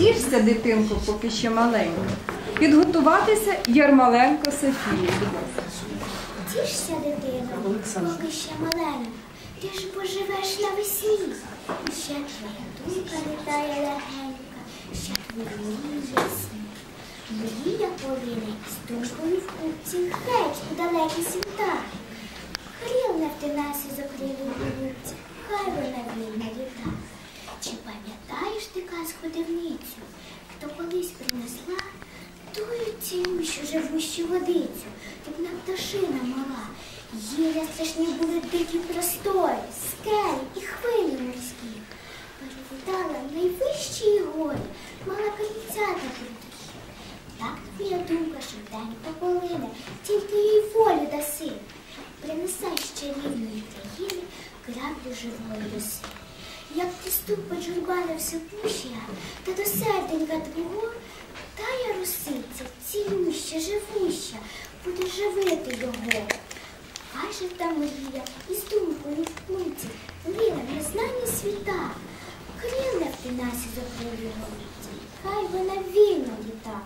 Тішся, дитинко, поки ще маленька. Підготуватися Ярмоленко Софії. Тішся, дитино, поки ще маленька, ти ж поживеш на навесні. Ще твоя думка літає легенька, ще твої ясні. Мрія повіне з думкою в купці геть у далекі світа. Не втинайся за крилю голубці, хай вона вільна літа. Чи пам'ятаєш ти казку дивницю, хто колись принесла тую цілющу живущу водицю, як на пташина мала, їля страшні були дикі простори, скелі і хвилі морські. Перевітала найвищі гори, мала кольцята крутих. Так твоя думка швиденько полине, тільки їй волю даси. Принесе ще рівної країни краплю живої роси. Як ступить все на та до серденька твого, тая русиця, цілюща, живуща, буде живити його. Каже та мрія із думкою в пульці, лине в незнані світа. крила в пінасі за крилю голубці, хай вона вільно літа.